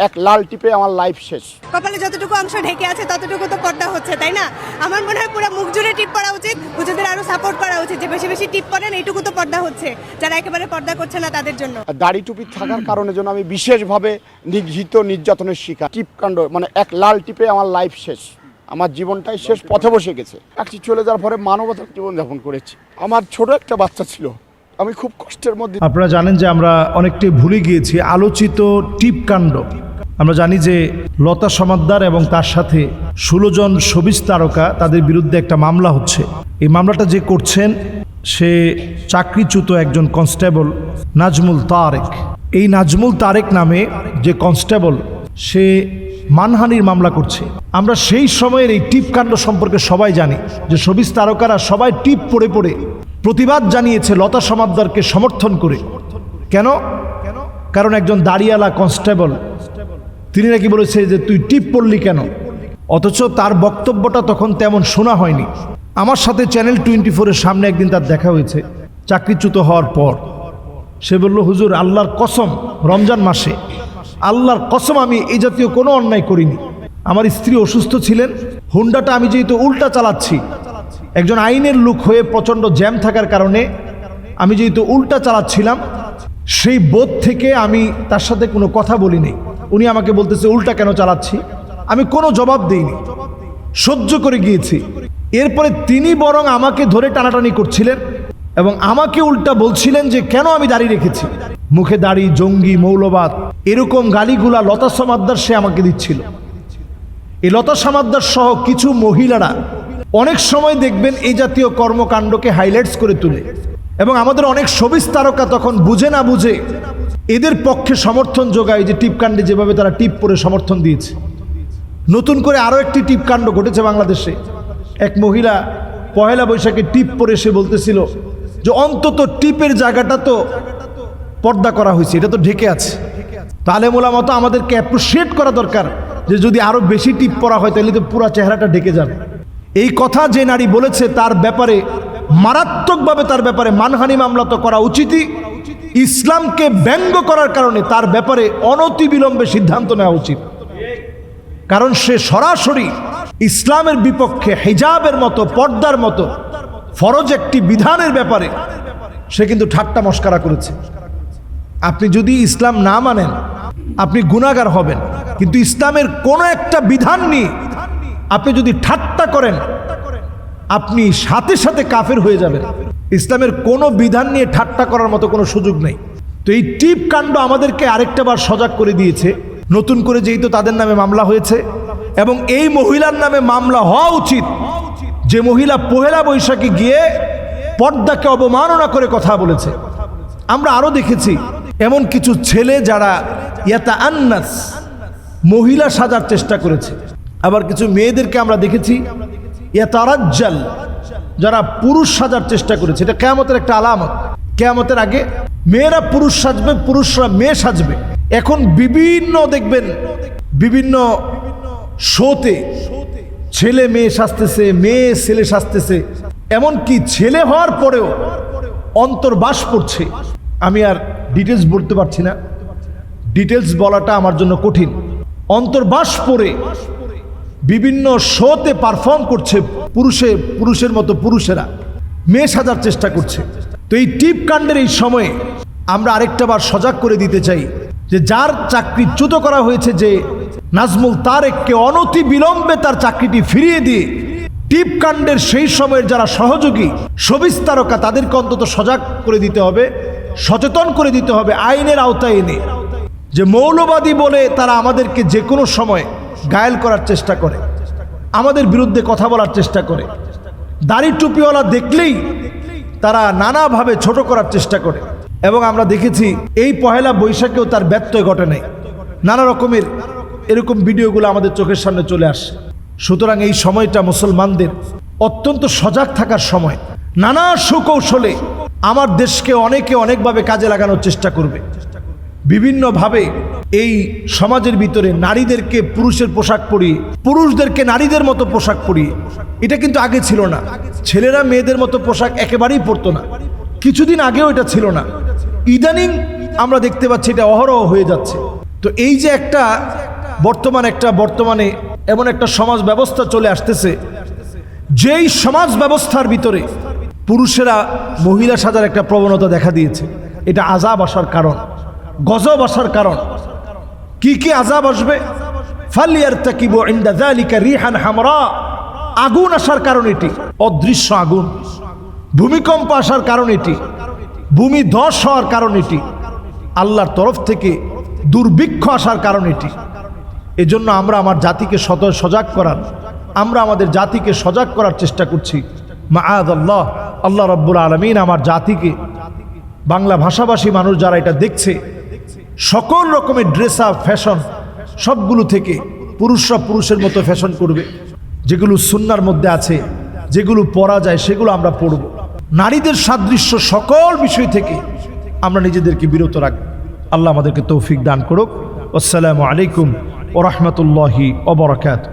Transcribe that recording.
এক লাল টিপে আমার লাইফ শেষ। কপালে যতটুকু অংশ ঢেকে আছে ততটুকু তো পর্দা হচ্ছে তাই না? আমার মনে হয় পুরো মুখ জুড়ে টিপ পরা উচিত হুজুরদের আরও সাপোর্ট করা উচিত যে বেশি বেশি টিপ পরেন এইটুকু তো পর্দা হচ্ছে। যারা একেবারে পর্দা করছে না তাদের জন্য। আর দাড়ি টুপি থাকার কারণে জন্য আমি বিশেষভাবে নিগৃহীত নির্যাতনের শিকার। টিপকাণ্ড মানে এক লাল টিপে আমার লাইফ শেষ। আমার জীবনটাই শেষ পথে বসে গেছে। একটি চলে যাওয়ার পরে মানবতার জীবনযাপন করেছি। আমার ছোট একটা বাচ্চা ছিল। আমি খুব কষ্টের মধ্যে আপনারা জানেন যে আমরা অনেকটাই ভুলে গিয়েছি আলোচিত টিপকাণ্ড আমরা জানি যে লতা সমাদ্দার এবং তার সাথে ষোলো জন সবিজ তারকা তাদের বিরুদ্ধে একটা মামলা হচ্ছে। এই মামলাটা যে করছেন, সে চাকরিচ্যুত একজন কনস্টেবল নাজমুল তারেক। এই নাজমুল তারেক নামে যে কনস্টেবল, সে মানহানির মামলা করছে। আমরা সেই সময়ের এই টিপকাণ্ড সম্পর্কে সবাই জানি যে সবিজ তারকারা সবাই টিপ পড়ে পড়ে প্রতিবাদ জানিয়েছে লতা সমাদ্দারকে সমর্থন করে। কেন? কারণ একজন দাড়িয়ালা কনস্টেবল তিনি নাকি বলেছে যে, তুই টিপ পড়লি কেন? অথচ তার বক্তব্যটা তখন তেমন শোনা হয়নি। আমার সাথে চ্যানেল টোয়েন্টি ফোরের সামনে একদিন তার দেখা হয়েছে, চাকরিচ্যুত হওয়ার পর। সে বলল, হুজুর, আল্লাহর কসম, রমজান মাসে। আল্লাহর কসম, আমি এই জাতীয় কোনো অন্যায় করিনি। আমার স্ত্রী অসুস্থ ছিলেন, হুন্ডাটা আমি যেহেতু উল্টা চালাচ্ছি। একজন আইনের লোক হয়ে প্রচণ্ড জ্যাম থাকার কারণে আমি যেহেতু উল্টা চালাচ্ছিলাম, সেই বোধ থেকে আমি তার সাথে কোনো কথা বলিনি। উনি আমাকে বলতেছে, উল্টা কেন চালাচ্ছি? আমি কোনো জবাব দিইনি। সহ্য করে গিয়েছি। এরপরে তিনি বরং আমাকে ধরে টানাটানি করছিলেন এবং আমাকে উল্টা বলছিলেন যে, কেন আমি দাড়ি রেখেছি? মুখে দাড়ি, জঙ্গি, মৌলবাদ, এরকম গালিগুলা লতা সমাদ্দার সে আমাকে দিচ্ছিল। এই লতা সমাদ্দার সহ কিছু মহিলারা অনেক সময় দেখবেন এই জাতীয় কর্মকাণ্ডকে হাইলাইটস করে তুলে এবং আমাদের অনেক সবিজ তারকা তখন বুঝে না বুঝে এদের পক্ষে সমর্থন যোগায় যে টিপকাণ্ডে যেভাবে তারা টিপ পরে সমর্থন দিয়েছে। নতুন করে আরও একটি টিপকাণ্ড ঘটেছে বাংলাদেশে। এক মহিলা পহেলা বৈশাখে টিপ পরে সে বলতেছিল যে অন্তত টিপের জায়গাটা তো পর্দা করা হয়েছে, এটা তো ঢেকে আছে। তাহলে মতো আমাদেরকে অ্যাপ্রিসিয়েট করা দরকার যে যদি আরও বেশি টিপ পরা হয় তাহলে তো পুরো চেহারাটা ঢেকে যাবে। এই কথা যে নারী বলেছে তার ব্যাপারে মারাত্মকভাবে তার ব্যাপারে মানহানি মামলা তো করা উচিতই। ইসলামকে ব্যঙ্গ করার কারণে তার ব্যাপারে অনতিবিলম্বে সিদ্ধান্ত নেওয়া উচিত। কারণ সে সরাসরি ইসলামের বিপক্ষে হেজাবের মতো, পর্দার মতো, ফরজ একটি বিধানের ব্যাপারে সে কিন্তু ঠাট্টা মস্কারা করেছে। আপনি যদি ইসলাম না মানেন, আপনি গুণাগার হবেন। কিন্তু ইসলামের কোনো একটা বিধান নিয়ে আপনি যদি ঠাট্টা করেন, আপনি সাথে সাথে কাফের হয়ে যাবেন। ইসলামের কোনো বিধান নিয়ে ঠাট্টা করার মতো কোনো সুযোগ নেই। তো এই টিপ কাণ্ড আমাদেরকে আরেকটা বার সজাগ করে দিয়েছে। নতুন করে যেহেতু তাদের নামে মামলা হয়েছে এবং এই মহিলার নামে মামলা হওয়া উচিত। যে মহিলা পহেলা বৈশাখে গিয়ে পর্দাকে অবমাননা করে কথা বলেছে। আমরা আরও দেখেছি এমন কিছু ছেলে যারা ইয়াতা আন্নাস, মহিলা সাজার চেষ্টা করেছে। আবার কিছু মেয়েদেরকে আমরা দেখেছি, ইয়াতারাজ্জাল যারা পুরুষ সাজার চেষ্টা করেছে, এটা কেয়ামতের একটা আলামত। কেয়ামতের আগে মেয়েরা পুরুষ সাজবে, পুরুষরা মেয়ে সাজবে। এখন বিভিন্ন দেখবেন, বিভিন্ন শোতে ছেলে মেয়ে সাজতেছে, মেয়ে ছেলে সাজতেছে। এমনকি ছেলে হওয়ার পরেও অন্তর্বাস পড়ছে। আমি আর ডিটেলস বলতে পারছি না। ডিটেলস বলাটা আমার জন্য কঠিন। অন্তর্বাস পরে বিভিন্ন শোতে পারফর্ম করছে পুরুষে, পুরুষের মতো পুরুষেরা। মেয়ে সাজার চেষ্টা করছে। তো এই টিপ কাণ্ডের এই সময়ে আমরা আরেকটা বার সজাগ করে দিতে চাই যে যার চাকরিচ্যুত করা হয়েছে যে নাজমুল তারেককে অনতি বিলম্বে তার চাকরিটি ফিরিয়ে দিয়ে টিপ কাণ্ডের সেই সময়ের যারা সহযোগী, সবিস্তারকা, তাদেরকে অন্তত সজাগ করে দিতে হবে, সচেতন করে দিতে হবে, আইনের আওতায় এনে। যে মৌলবাদী বলে তারা আমাদেরকে যে কোনো সময় গায়েল করার চেষ্টা করে, আমাদের বিরুদ্ধে কথা বলার চেষ্টা করে, দাড়ি টুপিওয়ালা দেখলেই তারা নানাভাবে ছোট করার চেষ্টা করে। এবং আমরা দেখেছি এই পহেলা বৈশাখেও তার ব্যত্যয় ঘটে নাই। নানা রকমের এরকম ভিডিওগুলো আমাদের চোখের সামনে চলে আসে। সুতরাং এই সময়টা মুসলমানদের অত্যন্ত সজাগ থাকার সময়। নানা সুকৌশলে আমার দেশকে অনেকে অনেকভাবে কাজে লাগানোর চেষ্টা করবে। বিভিন্নভাবে এই সমাজের ভিতরে নারীদেরকে পুরুষের পোশাক পরিয়ে পুরুষদেরকে নারীদের মতো পোশাক পরিয়ে এটা কিন্তু আগে ছিল না। ছেলেরা মেয়েদের মতো পোশাক একেবারেই পরতো না। কিছুদিন আগেও এটা ছিল না। ইদানিং আমরা দেখতে পাচ্ছি এটা অহরহ হয়ে যাচ্ছে। তো এই যে একটা বর্তমান একটা বর্তমানে এমন একটা সমাজ ব্যবস্থা চলে আসতেছে, যেই সমাজ ব্যবস্থার ভিতরে পুরুষেরা মহিলা সাজার একটা প্রবণতা দেখা দিয়েছে। এটা আজাব আসার কারণ, গজব আসার কারণ। কি কি আজাব আসবে? ফালিয়ারতাকিব ইনদা যালিকা রিহান হামরা। আগুন আসার কারণ এটি, অদৃশ্য আগুন। ভূমিকম্প আসার কারণ এটি, ভূমি ধস হওয়ার কারণ এটি, আল্লাহর তরফ থেকে দুর্ভিক্ষ আসার কারণ এটি। এজন্য আমরা আমার জাতিকে সত সজাগ করার, আমরা আমাদের জাতিকে সজাগ করার চেষ্টা করছি। মা আদ আল্লাহ আল্লাহ রব্বুল আলমিন আমার জাতিকে, বাংলা ভাষাভাষী মানুষ যারা এটা দেখছে সকল রকমের ড্রেস আপ ফ্যাশন সবগুলো থেকে পুরুষরা পুরুষের মতো ফ্যাশন করবে। যেগুলো সুন্নার মধ্যে আছে, যেগুলো পরা যায়, সেগুলো আমরা পড়ব নারীদের সাদৃশ্য সকল বিষয় থেকে আমরা নিজেদেরকে বিরত রাখব। আল্লাহ আমাদেরকে তৌফিক দান করুক। আসসালামু আলাইকুম ও রহমতুল্লাহি অবরাকাত